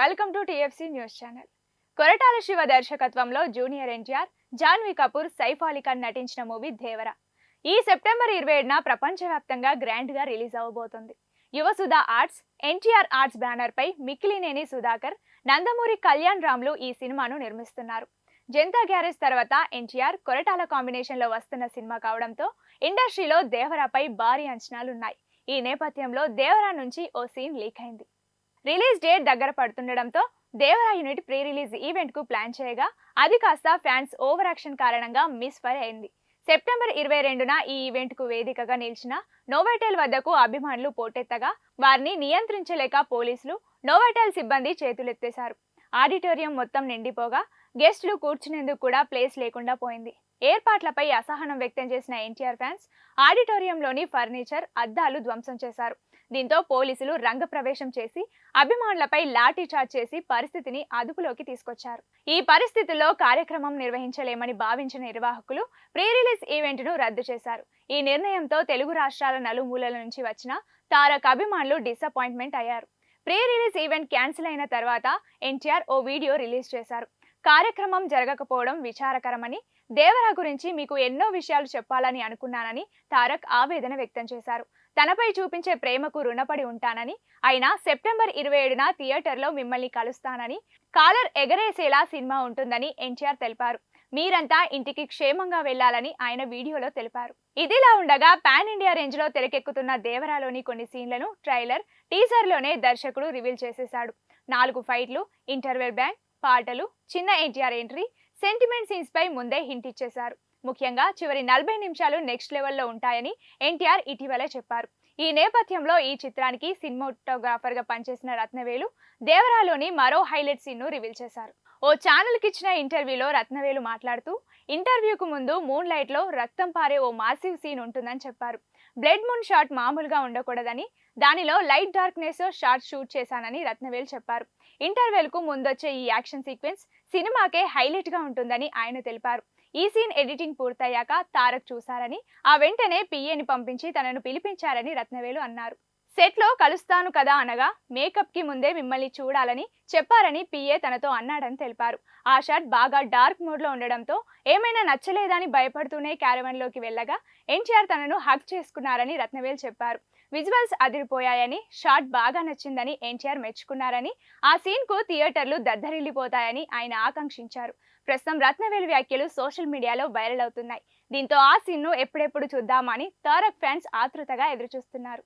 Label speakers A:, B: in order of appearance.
A: Welcome to TFC news channel. Koratala Siva దర్శకత్వంలో junior NTR Janhvi Kapoor Saif Ali Khan నటించిన movie Devara ఈ సెప్టెంబర్ ఇరవై ఏడున ప్రపంచవ్యాప్తంగా గ్రాండ్గా release అవబోతోంది. Yuvasudha arts NTR arts banner పై మిక్కిలినేని సుధాకర్ నందమూరి కళ్యాణ్ రామ్లు ఈ సినిమాను నిర్మిస్తున్నారు. జనతా గ్యారేజ్ తర్వాత ఎన్టీఆర్ కొరటాల కాంబినేషన్లో వస్తున్న సినిమా కావడంతో ఇండస్ట్రీలో దేవరాపై భారీ అంచనాలున్నాయి. ఈ నేపథ్యంలో దేవరా నుంచి ఓ సీన్ లీక్ అయింది. రిలీజ్ డేట్ దగ్గర పడుతుండడంతో దేవరా యూనిట్ ప్రీ రిలీజ్ ఈవెంట్కు ప్లాన్ చేయగా అది కాస్త ఫ్యాన్స్ ఓవర్ యాక్షన్ కారణంగా మిస్ ఫైర్ అయింది. సెప్టెంబర్ ఇరవై రెండున ఈ ఈవెంట్కు వేదికగా నిలిచిన నోవాటెల్ వద్దకు అభిమానులు పోటెత్తగా వారిని నియంత్రించలేక పోలీసులు నోవాటెల్ సిబ్బంది చేతులెత్తేశారు. ఆడిటోరియం మొత్తం నిండిపోగా గెస్టులు కూర్చునేందుకు కూడా ప్లేస్ లేకుండా పోయింది. ఏర్పాట్లపై అసహనం వ్యక్తం చేసిన ఎన్టీఆర్ ఫ్యాన్స్ ఆడిటోరియంలోని ఫర్నిచర్ అద్దాలు ధ్వంసం చేశారు. దీంతో పోలీసులు రంగప్రవేశం చేసి అభిమానులపై లాఠీ చార్జ్ చేసి పరిస్థితిని అదుపులోకి తీసుకొచ్చారు. ఈ పరిస్థితుల్లో కార్యక్రమం నిర్వహించలేమని భావించిన నిర్వాహకులు ప్రీ రిలీజ్ ఈవెంట్ను రద్దు చేశారు. ఈ నిర్ణయంతో తెలుగు రాష్ట్రాల నలుమూలల నుంచి వచ్చిన తారక్ అభిమానులు డిసప్పాయింట్మెంట్ అయ్యారు. ప్రీ రిలీజ్ ఈవెంట్ క్యాన్సిల్ అయిన తర్వాత ఎన్టీఆర్ ఓ వీడియో రిలీజ్ చేశారు. కార్యక్రమం జరగకపోవడం విచారకరమని దేవరా గురించి మీకు ఎన్నో విషయాలు చెప్పాలని అనుకున్నానని తారక్ ఆవేదన వ్యక్తం చేశారు. తనపై చూపించే ప్రేమకు రుణపడి ఉంటానని అయినా సెప్టెంబర్ ఇరవై ఏడున థియేటర్లో మిమ్మల్ని కలుస్తానని కాలర్ ఎగరేసేలా సినిమా ఉంటుందని ఎన్టీఆర్ తెలిపారు. మీరంతా ఇంటికి క్షేమంగా వెళ్ళాలని ఆయన వీడియోలో తెలిపారు. ఇదిలా ఉండగా పాన్ ఇండియా రేంజ్లో తెరకెక్కుతున్న దేవరాలోని కొన్ని సీన్లను ట్రైలర్ టీజర్లోనే దర్శకుడు రివీల్ చేసేశాడు. నాలుగు ఫైట్లు ఇంటర్వెల్ బ్యాంక్ పాటలు చిన్న ఎన్టీఆర్ ఎంట్రీ సెంటిమెంట్ సీన్స్ పై ముందే హింట్ ఇచ్చేశారు. ముఖ్యంగా చివరి నలభై నిమిషాలు నెక్స్ట్ లెవెల్లో ఉంటాయని ఎన్టీఆర్ ఇటీవలే చెప్పారు. ఈ నేపథ్యంలో ఈ చిత్రానికి సినిమాటోగ్రాఫర్గా పనిచేసిన రత్నవేలు దేవరాలోని మరో హైలైట్ సీన్ను రివీల్ చేశారు. ఓ ఛానల్కి ఇచ్చిన ఇంటర్వ్యూలో రత్నవేలు మాట్లాడుతూ ఇంటర్వ్యూకు ముందు మూన్ లైట్లో రక్తం పారే ఓ మాసివ్ సీన్ ఉంటుందని చెప్పారు. బ్లడ్ మూన్ షాట్ మామూలుగా ఉండకూడదని దానిలో లైట్ డార్క్నెస్ షాట్ షూట్ చేశానని రత్నవేలు చెప్పారు. ఇంటర్వెల్కు ముందొచ్చే ఈ యాక్షన్ సీక్వెన్స్ సినిమాకే హైలైట్గా ఉంటుందని ఆయన తెలిపారు. ఈ సీన్ ఎడిటింగ్ పూర్తయ్యాక తారక్ చూశారని ఆ వెంటనే పిఏని పంపించి తనను పిలిపించారని రత్నవేలు అన్నారు. సెట్లో కలుస్తాను కదా అనగా మేకప్కి ముందే మిమ్మల్ని చూడాలని చెప్పారని పిఏ తనతో అన్నాడని తెలిపారు. ఆ షర్ట్ బాగా డార్క్ మోడ్లో ఉండడంతో ఏమైనా నచ్చలేదని భయపడుతూనే క్యారవన్లోకి వెళ్ళగా ఎన్టీఆర్ తనను హక్ చేసుకున్నారని రత్నవేల్ చెప్పారు. విజువల్స్ అదిరిపోయాయని షాట్ బాగా నచ్చిందని ఎన్టీఆర్ మెచ్చుకున్నారని ఆ సీన్కు థియేటర్లు దద్దరిల్లిపోతాయని ఆయన ఆకాంక్షించారు. ప్రస్తుతం రత్నవేలు వ్యాఖ్యలు సోషల్ మీడియాలో వైరల్ అవుతున్నాయి. దీంతో ఆ సీన్ను ఎప్పుడెప్పుడు చూద్దామని తారక్ ఫ్యాన్స్ ఆతృతగా ఎదురుచూస్తున్నారు.